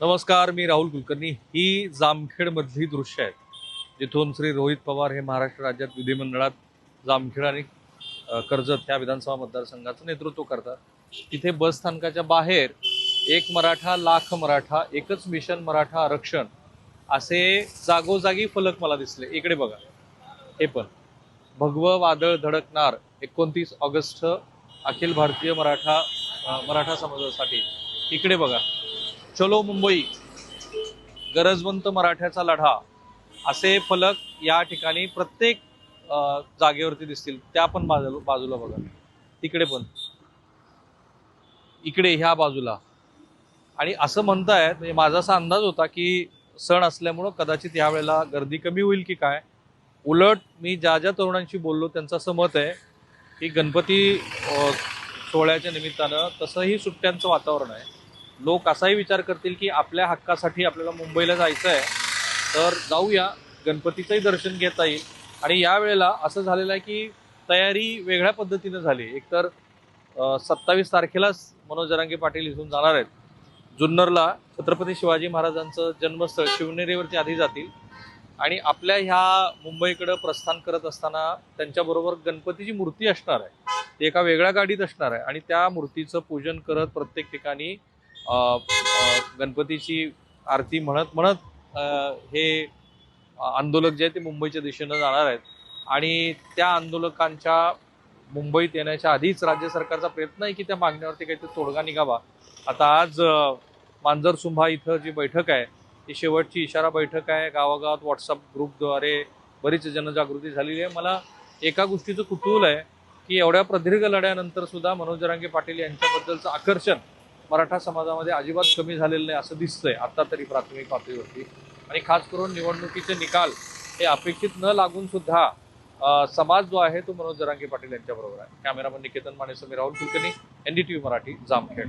नमस्कार मी राहुल कुलकर्णी. ही जामखेडमधली दृश्य आहेत जिथून श्री रोहित पवार हे महाराष्ट्र राज्यात विधिमंडळात जामखेड आणि कर्जत ह्या विधानसभा मतदारसंघाचं नेतृत्व करतात. तिथे बस स्थानकाच्या बाहेर एक मराठा लाख मराठा एकच मिशन मराठा आरक्षण असे जागोजागी फलक मला दिसले. इकडे बघा. हे पण. भगवं वादळ धडकणार एकोणतीस ऑगस्ट अखिल भारतीय मराठा मराठा समाजासाठी. इकडे बघा. चलो मुंबई गरजवंत मराठ्याचा लढा असे फलक या ठिकाणी प्रत्येक जागेवरती दिसतील. त्या पण बाजू बाजूला बघा. तिकडे पण. इकडे ह्या बाजूला. आणि असं म्हणतायत म्हणजे माझा असा अंदाज होता की सण असल्यामुळं कदाचित यावेळेला गर्दी कमी होईल की काय. उलट मी ज्या ज्या तरुणांशी बोललो त्यांचं असं मत आहे की गणपती सोहळ्याच्या निमित्तानं तसंही सुट्ट्यांचं वातावरण आहे. लोक असाही विचार करतील की आपल्या हक्कासाठी आपल्याला मुंबईला जायचं आहे तर जाऊया. गणपतीचंही दर्शन घेता येईल. आणि यावेळेला असं झालेलं आहे की तयारी वेगळ्या पद्धतीनं झाली. एकतर सत्तावीस तारखेलाच मनोज जरांगे पाटील इथून जाणार आहेत. जुन्नरला छत्रपती शिवाजी महाराजांचं जन्मस्थळ शिवनेरीवरती आधी जातील. आणि आपल्या ह्या मुंबईकडं प्रस्थान करत असताना त्यांच्याबरोबर गणपतीची मूर्ती असणार आहे. ती एका वेगळ्या गाडीत असणार आहे. आणि त्या मूर्तीचं पूजन करत प्रत्येक ठिकाणी गणपतीची आरती म्हणत म्हणत हे आंदोलक जे आहेत ते मुंबईच्या दिशेनं जाणार आहेत. आणि त्या आंदोलकांच्या मुंबईत येण्याच्या आधीच राज्य सरकारचा प्रयत्न आहे की त्या मागण्यावरती काहीतरी तोडगा निघावा. आता आज मांजरसुंभा इथं जी बैठक आहे ती शेवटची इशारा बैठक आहे. गावागावात व्हॉट्सअप ग्रुपद्वारे बरीच जनजागृती झालेली आहे. मला एका गोष्टीचं कुतूहल आहे की एवढ्या प्रदीर्घ लढ्यानंतर सुद्धा मनोज जरांगे पाटील यांच्याबद्दलचं आकर्षण मराठा समाजामध्ये अजिबात कमी झालेलं नाही असं दिसतंय आता तरी प्राथमिक पातळीवरती. आणि खास करून निवडणुकीचे निकाल हे अपेक्षित न लागून सुद्धा समाज जो आहे तो मनोज जरांगे पाटील यांच्याबरोबर आहे. कॅमेरामन निकेतन माने मी राहुल कुलकर्णी एनडीटीव्ही मराठी जामखेड.